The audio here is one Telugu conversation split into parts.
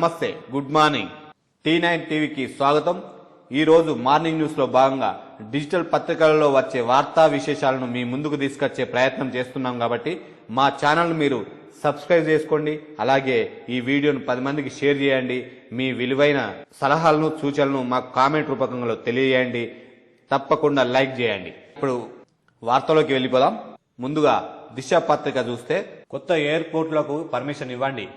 నమస్తే గుడ్ మార్నింగ్. టీ నైన్ టీవీకి స్వాగతం. ఈరోజు మార్నింగ్ న్యూస్లో భాగంగా డిజిటల్ పత్రికలలో వచ్చే వార్తా విశేషాలను మీ ముందుకు తీసుకొచ్చే ప్రయత్నం చేస్తున్నాం కాబట్టి మా ఛానల్ మీరు సబ్స్క్రైబ్ చేసుకోండి. అలాగే ఈ వీడియోను పది మందికి షేర్ చేయండి. మీ విలువైన సలహాలను సూచనలను మాకు కామెంట్ రూపకంలో తెలియజేయండి. తప్పకుండా లైక్ చేయండి. ఇప్పుడు వార్తలోకి వెళ్ళిపోదాం. ముందుగా దిశ పత్రిక చూస్తే కొత్త ఎయిర్పోర్ట్లకు పర్మిషన్ ఇవ్వండి.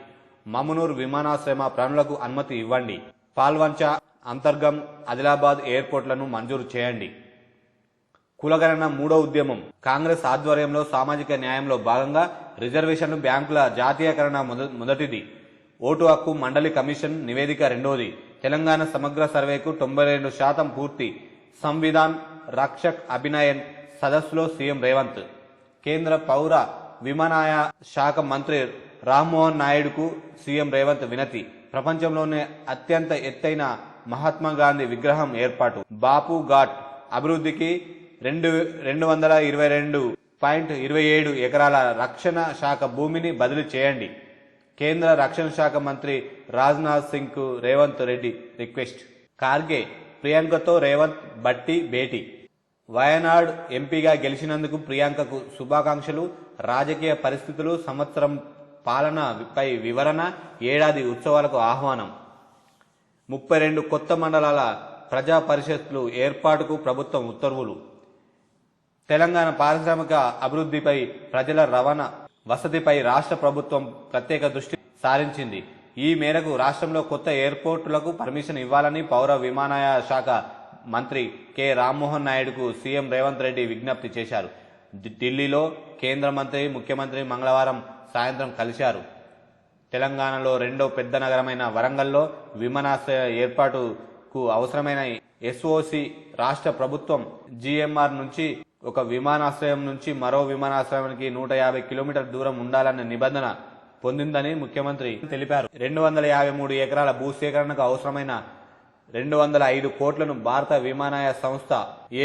మమునూరు విమానాశ్రయ ప్రాణులకు అనుమతి ఇవ్వండి. పాల్వంచ అంతర్గం ఆదిలాబాద్ ఎయిర్పోర్ట్లను మంజూరు చేయండి. కులగణన మూడో ఉద్యమం. కాంగ్రెస్ ఆధ్వర్యంలో సామాజిక న్యాయంలో భాగంగా రిజర్వేషన్లు బ్యాంకుల జాతీయకరణ మొద- మొదటిది. ఓటు హక్కు మండలి కమిషన్ నివేదిక రెండోది. తెలంగాణ సమగ్ర సర్వేకు తొంభై రెండు శాతం పూర్తి. సంవిధాన్ రక్షక్ అభినయన్ సదస్సులో సీఎం రేవంత్. కేంద్ర పౌర విమానాయ శాఖ మంత్రి రామ్మోహన్ నాయుడుకు సీఎం రేవంత్ వినతి. ప్రపంచంలోనే అత్యంత ఎత్తైన మహాత్మా గాంధీ విగ్రహం ఏర్పాటు. బాపు ఘాట్ అభివృద్ధికి రెండు రెండు వందల ఇరవై రెండు పాయింట్ ఇరవై ఏడు ఎకరాల రక్షణ శాఖ భూమిని బదిలీ చేయండి. కేంద్ర రక్షణ శాఖ మంత్రి రాజ్నాథ్ సింగ్కు రేవంత్ రెడ్డి రిక్వెస్ట్. కార్గే ప్రియాంకతో రేవంత్ బట్టి భేటీ. వయనాడ్ ఎంపీగా గెలిచినందుకు ప్రియాంకకు శుభాకాంక్షలు. రాజకీయ పరిస్థితులు సంవత్సరం పాలనపై వివరణ ఏడాది ఉత్సవాలకు ఆహ్వానం. ముప్పై రెండు కొత్త మండలాల ప్రజా పరిషత్లు ఏర్పాటుకు ప్రభుత్వం ఉత్తర్వులు. తెలంగాణ పారిశ్రామిక అభివృద్ధిపై ప్రజల రవాణా వసతిపై రాష్ట్ర ప్రభుత్వం ప్రత్యేక దృష్టి సారించింది. ఈ మేరకు రాష్ట్రంలో కొత్త ఎయిర్పోర్టులకు పర్మిషన్ ఇవ్వాలని పౌర విమానయాన శాఖ మంత్రి కె. రామ్మోహన్ నాయుడుకు సీఎం రేవంత్ రెడ్డి విజ్ఞప్తి చేశారు. ఢిల్లీలో కేంద్ర మంత్రి ముఖ్యమంత్రి మంగళవారం సాయంత్రం కలిశారు. తెలంగాణలో రెండో పెద్ద నగరమైన వరంగల్లో విమానాశ్రయ ఏర్పాటుకు అవసరమైన ఎస్ఓసి రాష్ట్ర ప్రభుత్వం జిఎంఆర్ నుంచి ఒక విమానాశ్రయం నుంచి మరో విమానాశ్రయానికి నూట యాభై కిలోమీటర్ దూరం ఉండాలన్న నిబంధన పొందిందని ముఖ్యమంత్రి తెలిపారు. రెండు వందల యాభై మూడు ఎకరాల భూసేకరణకు అవసరమైన రెండు వందల ఐదు కోట్లను భారత విమానయాన సంస్థ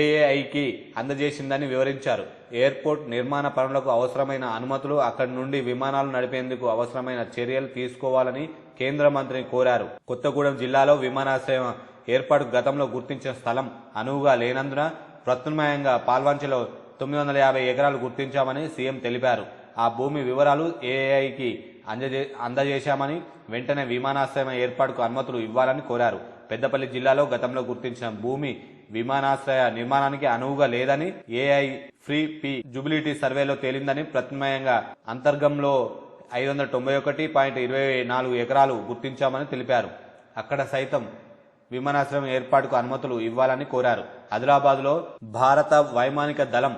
ఏఏఐకి అందజేసిందని వివరించారు. ఎయిర్పోర్ట్ నిర్మాణ పనులకు అవసరమైన అనుమతులు అక్కడి నుండి విమానాలు నడిపేందుకు అవసరమైన చర్యలు తీసుకోవాలని కేంద్ర మంత్రిని కోరారు. కొత్తగూడెం జిల్లాలో విమానాశ్రయం ఏర్పాటు గతంలో గుర్తించిన స్థలం అనువుగా లేనందున ప్రత్యామ్నాయంగా పాల్వంచలో తొమ్మిది వందల యాభై ఎకరాలు గుర్తించామని సీఎం తెలిపారు. ఆ భూమి వివరాలు ఏఐకి అందజే అందజేశామని వెంటనే విమానాశ్రయం ఏర్పాటుకు అనుమతులు ఇవ్వాలని కోరారు. పెద్దపల్లి జిల్లాలో గతంలో గుర్తించిన భూమి విమానాశ్రయ నిర్మాణానికి అనువుగా లేదని ఏఐ ఫ్రీ పి జుబిలిటీ సర్వేలో తేలిందని ప్రత్యామ్నాయంగా అంతర్గంలో ఐదు వందల తొంభై ఒకటి పాయింట్ ఇరవై నాలుగు ఎకరాలు గుర్తించామని తెలిపారు. అక్కడ సైతం విమానాశ్రయం ఏర్పాటుకు అనుమతులు ఇవ్వాలని కోరారు. ఆదిలాబాద్లో భారత వైమానిక దళం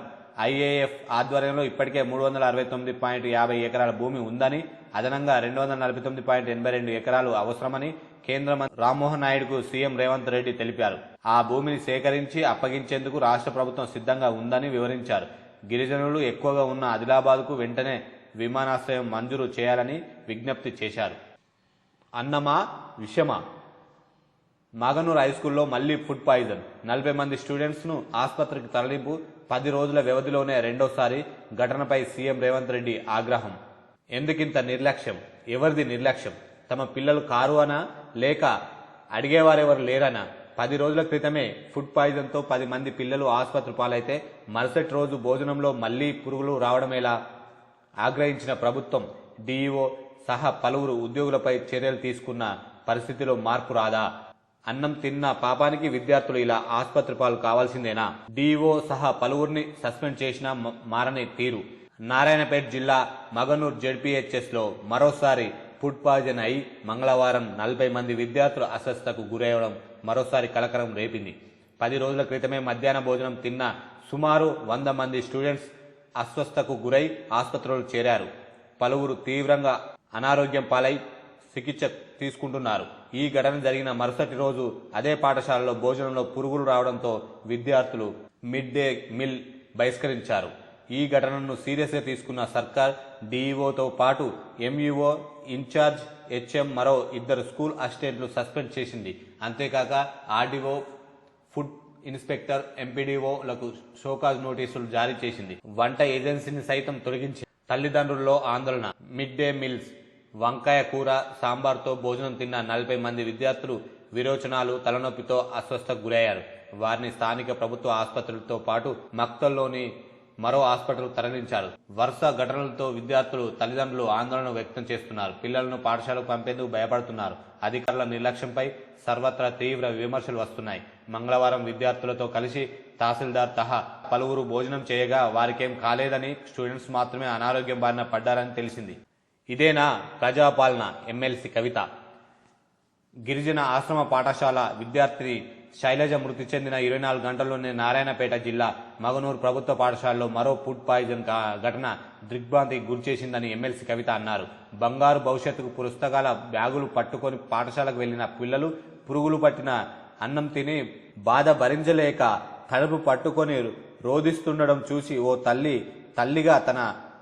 ఐఏఎఫ్ ఆధ్వర్యంలో ఇప్పటికే మూడు వందల అరవై తొమ్మిది పాయింట్ యాభై ఎకరాల భూమి ఉందని అదనంగా రెండు వందల నలభై తొమ్మిది పాయింట్ ఎనభై రెండు ఎకరాలు అవసరమని కేంద్ర మంత్రి రామ్మోహన్ నాయుడుకు సీఎం రేవంత్ రెడ్డి తెలిపారు. ఆ భూమిని సేకరించి అప్పగించేందుకు రాష్ట్ర ప్రభుత్వం సిద్ధంగా ఉందని వివరించారు. గిరిజనులు ఎక్కువగా ఉన్న ఆదిలాబాద్కు వెంటనే విమానాశ్రయం మంజూరు చేయాలని విజ్ఞప్తి చేశారు. అన్నమా విషమా? మాగనూర్ హై స్కూల్లో మళ్ళీ ఫుడ్ పాయిజన్ నలభై మంది స్టూడెంట్స్ను ఆసుపత్రికి తరలింపు పది రోజుల వ్యవధిలోనే రెండోసారి ఘటనపై సీఎం రేవంత్ రెడ్డి ఆగ్రహం. ఎందుకింత నిర్లక్ష్యం? ఎవరిది నిర్లక్ష్యం? తమ పిల్లలు కారు అనా? లేక అడిగేవారెవరు లేరనా? పది రోజుల క్రితమే ఫుడ్ పాయిజన్తో పది మంది పిల్లలు ఆసుపత్రి పాలైతే మరుసటి రోజు భోజనంలో మళ్ళీ పురుగులు రావడమేలా? ఆగ్రహించిన ప్రభుత్వం డీఈఓ సహా పలువురు ఉద్యోగులపై చర్యలు తీసుకున్న పరిస్థితిలో మార్పు రాదా? అన్నం తిన్న పాపానికి విద్యార్థులు ఇలా ఆసుపత్రి పాలు కావాల్సిందేనా? డీఓ సహా పలువురిని సస్పెండ్ చేసిన మారని తీరు. నారాయణపేట జిల్లా మగనూర్ జెడ్పీహెచ్ఎస్లో మరోసారి ఫుడ్ పాయిజన్ అయి మంగళవారం నలభై మంది విద్యార్థులు అస్వస్థకు గురవడం మరోసారి కలకలం రేపింది. పది రోజుల క్రితమే మధ్యాహ్న భోజనం తిన్న సుమారు వంద మంది స్టూడెంట్స్ అస్వస్థకు గురై ఆసుపత్రులు చేరారు. పలువురు తీవ్రంగా అనారోగ్యం పాలై చికిత్స తీసుకుంటున్నారు. ఈ ఘటన జరిగిన మరుసటి రోజు అదే పాఠశాలలో భోజనంలో పురుగులు రావడంతో విద్యార్థులు మిడ్ డే మిల్ బహిష్కరించారు. ఈ ఘటనను సీరియస్గా తీసుకున్న సర్కార్ డీఈఓతో పాటు ఎంఈఓ ఇన్ఛార్జ్ హెచ్ఎం మరో ఇద్దరు స్కూల్ అసిస్టెంట్లు సస్పెండ్ చేసింది. అంతేకాక ఆర్డీఓ ఫుడ్ ఇన్స్పెక్టర్ ఎంపీడీఓలకు షోకాజ్ నోటీసులు జారీ చేసింది. వంట ఏజెన్సీని సైతం తొలగించి తల్లిదండ్రుల్లో ఆందోళన. మిడ్ డే మీల్స్ వంకాయ కూర సాంబార్తో భోజనం తిన్న నలభై మంది విద్యార్థులు విరోచనాలు తలనొప్పితో అస్వస్థకు గురయ్యారు. వారిని స్థానిక ప్రభుత్వ ఆసుపత్రులతో పాటు మక్తల్లోని మరో హాస్పిటల్ తరలించారు. వరుస ఘటనలతో విద్యార్థులు తల్లిదండ్రులు ఆందోళన వ్యక్తం చేస్తున్నారు. పిల్లలను పాఠశాలకు పంపేందుకు భయపడుతున్నారు. అధికారుల నిర్లక్ష్యంపై సర్వత్రా తీవ్ర విమర్శలు వస్తున్నాయి. మంగళవారం విద్యార్థులతో కలిసి తహసీల్దార్ తహా పలువురు భోజనం చేయగా వారికేం కాలేదని స్టూడెంట్స్ మాత్రమే అనారోగ్యం బారిన పడ్డారని తెలిసింది. ఇదేనా ప్రజాపాలన ఎమ్మెల్సీ కవిత? గిరిజన ఆశ్రమ పాఠశాల విద్యార్థి శైలజ మృతి చెందిన ఇరవై నాలుగు గంటల్లోనే నారాయణపేట జిల్లా మగనూరు ప్రభుత్వ పాఠశాలలో మరో ఫుడ్ పాయిజన్ ఘటన దిగ్భ్రాంతికి గురిచేసిందని ఎమ్మెల్సీ కవిత అన్నారు. బంగారు భవిష్యత్తుకు పుస్తకాల బ్యాగులు పట్టుకొని పాఠశాలకు వెళ్ళిన పిల్లలు పురుగులు పట్టిన అన్నం తిని బాధ భరించలేక కడుపు పట్టుకొని రోధిస్తుండడం చూసి ఓ తల్లి తల్లిగా తన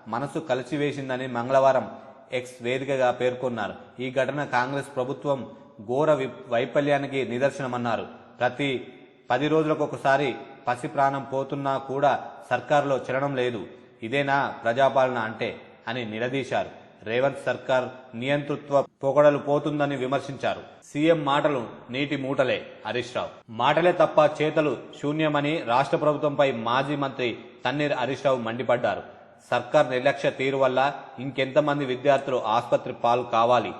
మనసు కలిసివేసిందని మంగళవారం ఎక్స్ వేదికగా పేర్కొన్నారు. ఈ ఘటన కాంగ్రెస్ ప్రభుత్వం ఘోర వి- వైఫల్యానికి నిదర్శనమన్నారు. ప్రతి పది రోజులకు ఒకసారి పసి ప్రాణం పోతున్నా కూడా సర్కారులో చలనం లేదు. ఇదేనా ప్రజాపాలన అంటే అని నిలదీశారు. రేవంత్ సర్కార్ నియంతృత్వ పొగడలు పోతుందని విమర్శించారు. సీఎం మాటలు నీటి మూటలే హరీష్ రావు. మాటలే తప్ప చేతలు శూన్యమని రాష్ట్ర ప్రభుత్వంపై మాజీ మంత్రి తన్నీర్ హరీష్ రావు మండిపడ్డారు. సర్కార్ నిర్లక్ష్య తీరు వల్ల ఇంకెంతమంది విద్యార్థులు ఆసుపత్రి పాలు కావాలి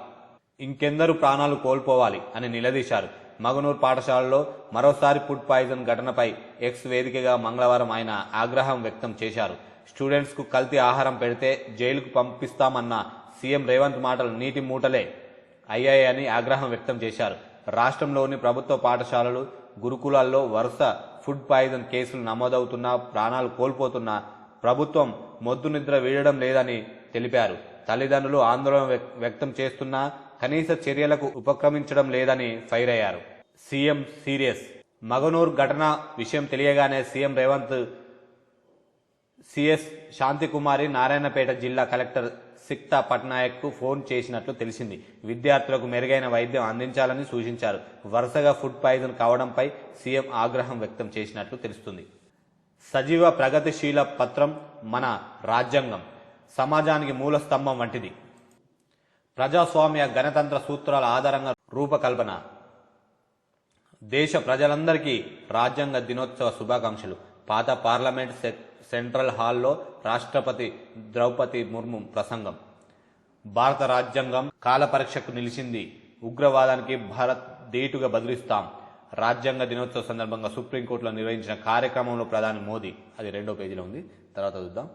ఇంకెందరూ ప్రాణాలు కోల్పోవాలి అని నిలదీశారు. మగనూర్ పాఠశాలలో మరోసారి ఫుడ్ పాయిజన్ ఘటనపై ఎక్స్ వేదికగా మంగళవారం ఆయన ఆగ్రహం వ్యక్తం చేశారు. స్టూడెంట్స్కు కల్తీ ఆహారం పెడితే జైలుకు పంపిస్తామన్న సీఎం రేవంత్ మాటలు నీటి మూటలే అయ్యాయని ఆగ్రహం వ్యక్తం చేశారు. రాష్ట్రంలోని ప్రభుత్వ పాఠశాలలు గురుకులాల్లో వరుస ఫుడ్ పాయిజన్ కేసులు నమోదవుతున్నా ప్రాణాలు కోల్పోతున్నా ప్రభుత్వం మొద్దు నిద్ర వీడడం లేదని తెలిపారు. తల్లిదండ్రులు ఆందోళన వ్యక్- వ్యక్తం చేస్తున్నా కనీస చర్యలకు ఉపక్రమించడం లేదని ఫైర్ అయ్యారు. సీఎం సీరియస్ మగనూర్ ఘటన విషయం తెలియగానే సీఎం రేవంత్ సిఎస్ శాంతికుమారి నారాయణపేట జిల్లా కలెక్టర్ సిక్తా పట్నాయక్కు ఫోన్ చేసినట్లు తెలిసింది. విద్యార్థులకు మెరుగైన వైద్యం అందించాలని సూచించారు. వరుసగా ఫుడ్ పాయిజన్ కావడంపై సీఎం ఆగ్రహం వ్యక్తం చేసినట్లు తెలుస్తుంది. సజీవ ప్రగతిశీల పత్రం మన రాజ్యాంగం సమాజానికి మూల స్తంభం వంటిది. ప్రజాస్వామ్య గణతంత్ర సూత్రాల ఆధారంగా రూపకల్పన. దేశ ప్రజలందరికీ రాజ్యాంగ దినోత్సవ శుభాకాంక్షలు. పాత పార్లమెంట్ సె- సెంట్రల్ హాల్లో రాష్ట్రపతి ద్రౌపది ముర్ము ప్రసంగం. భారత రాజ్యాంగం కాలపరీక్షకు నిలిచింది. ఉగ్రవాదానికి భారత్ ధీటుగా బదిలిస్తాం. రాజ్యాంగ దినోత్సవ సందర్భంగా సుప్రీంకోర్టులో నిర్వహించిన కార్యక్రమంలో ప్రధాని మోదీ అది రెండో పేజీలో ఉంది తర్వాత చూద్దాం.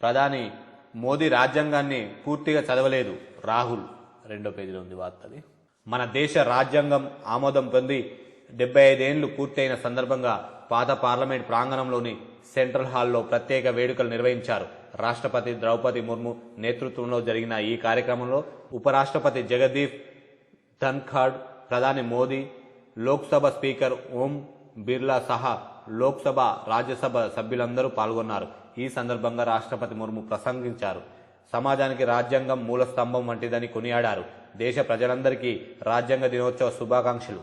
ప్రధాని మోదీ రాజ్యాంగాన్ని పూర్తిగా చదవలేదు రాహుల్ రెండో పేజీలో ఉంది వార్త అది. మన దేశ రాజ్యాంగం ఆమోదం పొంది డెబ్బై ఐదేళ్ళు పూర్తయిన సందర్భంగా పాత పార్లమెంట్ ప్రాంగణంలోని సెంట్రల్ హాల్లో ప్రత్యేక వేడుకలు నిర్వహించారు. రాష్ట్రపతి ద్రౌపది ముర్ము నేతృత్వంలో జరిగిన ఈ కార్యక్రమంలో ఉపరాష్ట్రపతి జగదీప్ ధన్ఖాడ్ ప్రధాని మోదీ లోక్సభ స్పీకర్ ఓం బిర్లా సహా లోక్సభ రాజ్యసభ సభ్యులందరూ పాల్గొన్నారు. ఈ సందర్భంగా రాష్ట్రపతి ముర్ము ప్రసంగించారు. సమాజానికి రాజ్యాంగం మూల స్తంభం వంటిదని కొనియాడారు. దేశ ప్రజలందరికీ రాజ్యాంగ దినోత్సవ శుభాకాంక్షలు.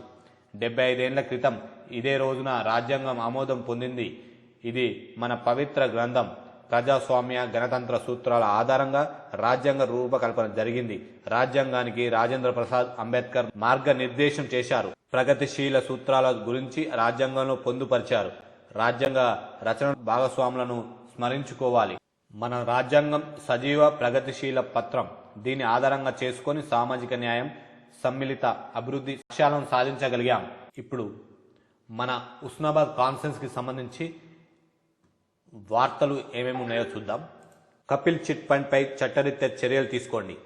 డెబ్బై ఐదేళ్ళ క్రితం ఇదే రోజున రాజ్యాంగం ఆమోదం పొందింది. ఇది మన పవిత్ర గ్రంథం. ప్రజాస్వామ్య గణతంత్ర సూత్రాల ఆధారంగా రాజ్యాంగ రూపకల్పన జరిగింది. రాజ్యాంగానికి రాజేంద్ర ప్రసాద్ అంబేద్కర్ మార్గనిర్దేశం చేశారు. ప్రగతిశీల సూత్రాల గురించి రాజ్యాంగంలో పొందుపరిచారు. రాజ్యాంగ రచన భాగస్వాములను స్మరించుకోవాలి. మన రాజ్యాంగం సజీవ ప్రగతిశీల పత్రం. దీని ఆధారంగా చేసుకొని సామాజిక న్యాయం సమ్మిళిత అభివృద్ధి లక్ష్యాలను సాధించగలిగాం. ఇప్పుడు మన ఉస్నాబాద్ కాన్ఫరెన్స్కి సంబంధించి వార్తలు ఏమేమి ఉన్నాయో చూద్దాం. కపిల్ చిట్ ఫండ్ పై చట్టరీత్యా చర్యలు తీసుకోండి.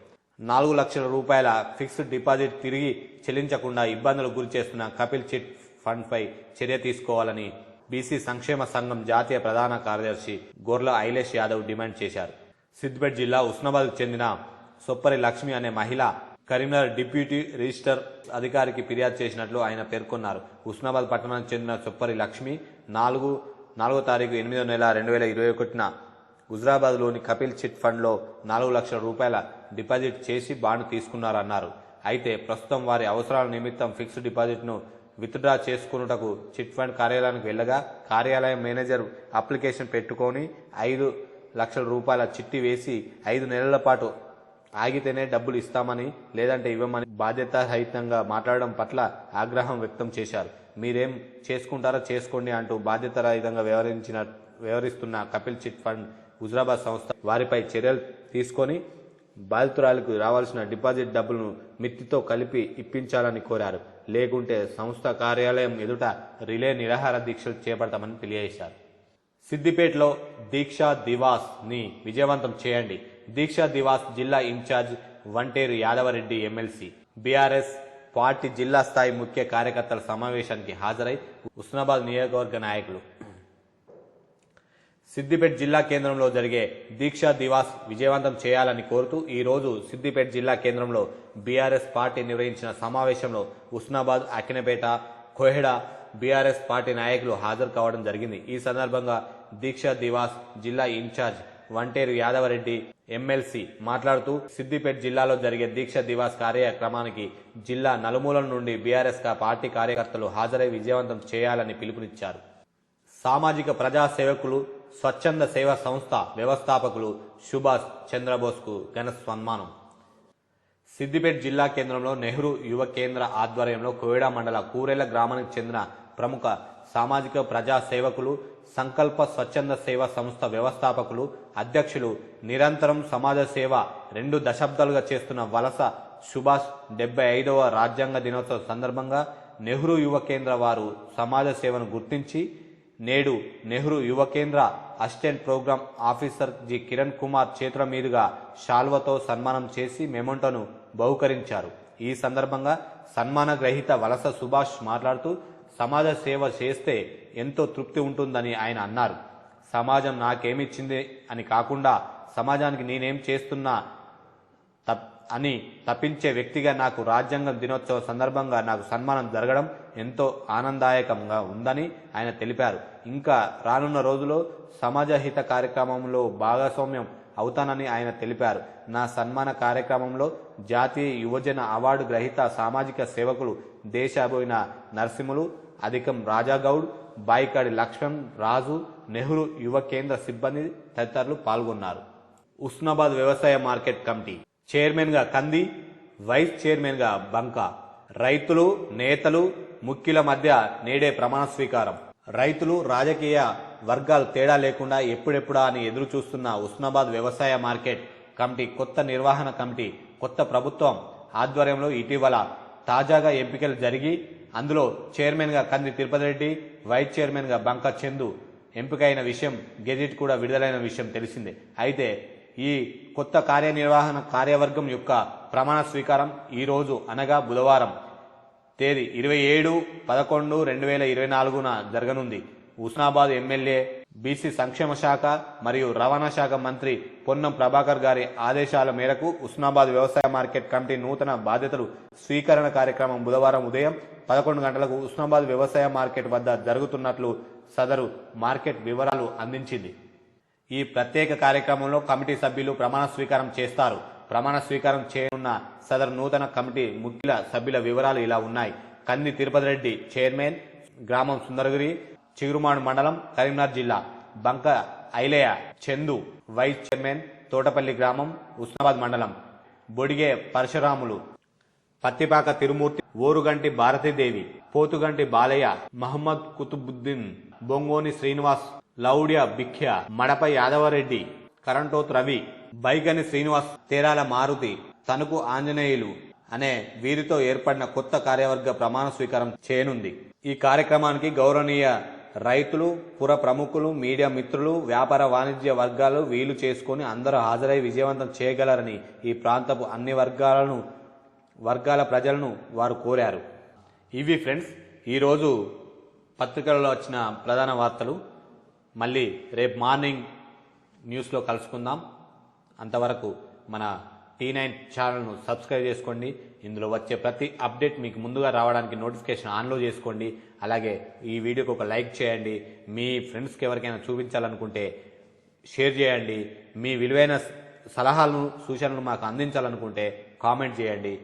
నాలుగు లక్షల రూపాయల ఫిక్స్డ్ డిపాజిట్ తిరిగి చెల్లించకుండా ఇబ్బందులకు గురి చేస్తున్న కపిల్ చిట్ ఫండ్ పై చర్య తీసుకోవాలని బీసీ సంక్షేమ సంఘం జాతీయ ప్రధాన కార్యదర్శి గొర్ల ఐలేష్ యాదవ్ డిమాండ్ చేశారు. సిద్దిపేట జిల్లా ఉస్నాబాద్కు చెందిన సొప్పరి లక్ష్మి అనే మహిళ కరీంనగర్ డిప్యూటీ రిజిస్టర్ అధికారికి ఫిర్యాదు చేసినట్లు ఆయన పేర్కొన్నారు. ఉస్నాబాద్ పట్టణానికి చెందిన సొప్పరి లక్ష్మి నాలుగు నాలుగో తారీఖు ఎనిమిదో నెల రెండు వేల ఇరవై ఒకటిన హుజరాబాద్లోని కపిల్ చిట్ ఫండ్లో నాలుగు లక్షల రూపాయల డిపాజిట్ చేసి బాండ్ తీసుకున్నారన్నారు. అయితే ప్రస్తుతం వారి అవసరాల నిమిత్తం ఫిక్స్డ్ డిపాజిట్ను విత్డ్రా చేసుకున్నటకు చిట్ ఫండ్ కార్యాలయానికి వెళ్ళగా కార్యాలయం మేనేజర్ అప్లికేషన్ పెట్టుకొని ఐదు లక్షల రూపాయల చిట్టి వేసి ఐదు నెలల పాటు ఆగితేనే డబ్బులు ఇస్తామని లేదంటే ఇవ్వమని బాధ్యతారహితంగా మాట్లాడడం పట్ల ఆగ్రహం వ్యక్తం చేశారు. మీరేం చేసుకుంటారో చేసుకోండి అంటూ బాధ్యతరహితంగా వ్యవహరించిన వ్యవహరిస్తున్న కపిల్ చిట్ ఫండ్ హుజరాబాద్ సంస్థ వారిపై చర్యలు తీసుకొని బాధితురాలకు రావాల్సిన డిపాజిట్ డబ్బులను మిత్తితో కలిపి ఇప్పించాలని కోరారు. లేకుంటే సంస్థ కార్యాలయం ఎదుట రిలే నిరాహార దీక్షలు చేపడతామని తెలియజేశారు. సిద్దిపేటలో దీక్షా దివాస్ని విజయవంతం చేయండి. దీక్షా దివాస్ జిల్లా incharge Vanteru Yadavareddy MLC. BRS party జిల్లా స్థాయి ముఖ్య కార్యకర్తల సమావేశానికి హాజరై ఉస్నాబాద్ నియోజకవర్గ నాయకులు సిద్దిపేట జిల్లా కేంద్రంలో జరిగే దీక్షా దివాస్ విజయవంతం చేయాలని కోరుతూ ఈ రోజు సిద్దిపేట జిల్లా కేంద్రంలో బీఆర్ఎస్ పార్టీ నిర్వహించిన సమావేశంలో ఉస్నాబాద్ అకినపేట కోహెడ బీఆర్ఎస్ పార్టీ నాయకులు హాజరు కావడం జరిగింది. ఈ సందర్భంగా దీక్షా దివాస్ జిల్లా ఇన్ఛార్జ్ వంటేరు యాదవరెడ్డి ఎమ్మెల్సీ మాట్లాడుతూ సిద్దిపేట జిల్లాలో జరిగే దీక్ష దివాస్ కార్యక్రమానికి జిల్లా నలుమూలల నుండి బీఆర్ఎస్ పార్టీ కార్యకర్తలు హాజరై విజయవంతం చేయాలని పిలుపునిచ్చారు. సామాజిక ప్రజా సేవకులు స్వచ్ఛంద సేవా సంస్థ వ్యవస్థాపకులు సుభాష్ చంద్రబోస్కు ఘన సన్మానం. సిద్దిపేట జిల్లా కేంద్రంలో నెహ్రూ యువ కేంద్ర ఆధ్వర్యంలో కోయడా మండల కూరేల గ్రామానికి చెందిన ప్రముఖ సామాజిక ప్రజా సేవకులు సంకల్ప స్వచ్ఛంద సేవా సంస్థ వ్యవస్థాపకులు అధ్యక్షులు నిరంతరం సమాజ సేవ రెండు దశాబ్దాలుగా చేస్తున్న వలస సుభాష్ డెబ్బై ఐదవ రాజ్యాంగ దినోత్సవ సందర్భంగా నెహ్రూ యువ కేంద్ర వారు సమాజ సేవను గుర్తించి నేడు Nehru Yuva Kendra assistant programme officer G Kiran Kumar చేతుల మీదుగా శాల్వతో సన్మానం చేసి మెమోంటోను బహుకరించారు. ఈ సందర్భంగా సన్మాన గ్రహీత వలస సుభాష్ మాట్లాడుతూ సమాజ సేవ చేస్తే ఎంతో తృప్తి ఉంటుందని ఆయన అన్నారు. సమాజం నాకేమిచ్చింది అని కాకుండా సమాజానికి నేనేం చేస్తున్నా తప్ అని తప్పించే వ్యక్తిగా నాకు రాజ్యాంగం దినోత్సవ సందర్భంగా నాకు సన్మానం జరగడం ఎంతో ఆనందదాయకంగా ఉందని ఆయన తెలిపారు. ఇంకా రానున్న రోజుల్లో సమాజ హిత కార్యక్రమంలో భాగస్వామ్యం అవుతానని ఆయన తెలిపారు. నా సన్మాన కార్యక్రమంలో జాతీయ యువజన అవార్డు గ్రహీత సామాజిక సేవకులు దేశాబోయిన నరసింహులు అధికం రాజాగౌడ్ బాయికాడి లక్ష్మణ్ రాజు నెహ్రూ యువ కేంద్ర సిబ్బంది తదితరులు పాల్గొన్నారు. ఉస్నాబాద్ వ్యవసాయ మార్కెట్ కమిటీ చైర్మన్గా కంది వైస్ చైర్మన్గా బంక. రైతులు నేతలు ముఖ్యుల మధ్య నేడే ప్రమాణ స్వీకారం. రైతులు రాజకీయ వర్గాలు తేడా లేకుండా ఎప్పుడెప్పుడా అని ఎదురు చూస్తున్న ఉస్నాబాద్ వ్యవసాయ మార్కెట్ కమిటీ కొత్త నిర్వహణ కమిటీ కొత్త ప్రభుత్వం ఆధ్వర్యంలో ఇటీవల తాజాగా ఎంపికలు జరిగి అందులో చైర్మన్గా కంది తిరుపతి రెడ్డి వైస్ చైర్మన్గా బంక చందు ఎంపికైన విషయం గెజెట్ కూడా విడుదలైన విషయం తెలిసిందే. అయితే ఈ కొత్త కార్యనిర్వహణ కార్యవర్గం యొక్క ప్రమాణ స్వీకారం ఈరోజు అనగా బుధవారం తేదీ ఇరవై ఏడు పదకొండు రెండు వేల ఇరవై నాలుగున జరగనుంది. ఉస్నాబాద్ ఎమ్మెల్యే బీసీ సంక్షేమ శాఖ మరియు రవాణా శాఖ మంత్రి పొన్నం ప్రభాకర్ గారి ఆదేశాల మేరకు ఉస్నాబాద్ వ్యవసాయ మార్కెట్ కమిటీ నూతన బాధ్యతలు స్వీకరణ కార్యక్రమం బుధవారం ఉదయం పదకొండు గంటలకు ఉస్నాబాద్ వ్యవసాయ మార్కెట్ వద్ద జరుగుతున్నట్లు సదరు మార్కెట్ వివరాలు అందించింది. ఈ ప్రత్యేక కార్యక్రమంలో కమిటీ సభ్యులు ప్రమాణ స్వీకారం చేస్తారు. ప్రమాణ స్వీకారం చేయనున్న సదరు నూతన కమిటీ ముఖ్యుల సభ్యుల వివరాలు ఇలా ఉన్నాయి. కంది తిరుపతి రెడ్డి చైర్మన్ గ్రామం సుందరగిరి చిగురుమాడు మండలం కరీంనగర్ జిల్లా బంక ఐలయ చందు వైస్ చైర్మన్ తోటపల్లి గ్రామం ఉస్నాబాద్ మండలం బొడిగే పరశురాములు పత్తిపాక తిరుమూర్తి ఓరుగంటి భారతీదేవి పోతుగంటి బాలయ్య మహమ్మద్ కుతుబుద్దీన్ బొంగోని శ్రీనివాస్ లౌడ్య బిఖ్య మడప యాదవరెడ్డి కరంటోత్ రవి బైగని శ్రీనివాస్ తేరాల మారుతి తణుకు ఆంజనేయులు అనే వీరితో ఏర్పడిన కొత్త కార్యవర్గ ప్రమాణ స్వీకారం చేయనుంది. ఈ కార్యక్రమానికి గౌరవనీయ రైతులు పుర ప్రముఖులు మీడియా మిత్రులు వ్యాపార వాణిజ్య వర్గాలు వీలు చేసుకొని అందరూ హాజరై విజయవంతం చేయగలరని ఈ ప్రాంతపు అన్ని వర్గాలను వర్గాల ప్రజలను వారు కోరారు. ఇవి ఫ్రెండ్స్ ఈరోజు పత్రికలలో వచ్చిన ప్రధాన వార్తలు. మళ్ళీ రేపు మార్నింగ్ న్యూస్లో కలుసుకుందాం. అంతవరకు మన టీ నైన్ ఛానల్ను సబ్స్క్రైబ్ చేసుకోండి. ఇందులో వచ్చే ప్రతి అప్డేట్ మీకు ముందుగా రావడానికి నోటిఫికేషన్ ఆన్లో చేసుకోండి. అలాగే ఈ వీడియోకి ఒక లైక్ చేయండి. మీ ఫ్రెండ్స్కి ఎవరికైనా చూపించాలనుకుంటే షేర్ చేయండి. మీ విలువైన సలహాలను సూచనలు మాకు అందించాలనుకుంటే కామెంట్ చేయండి.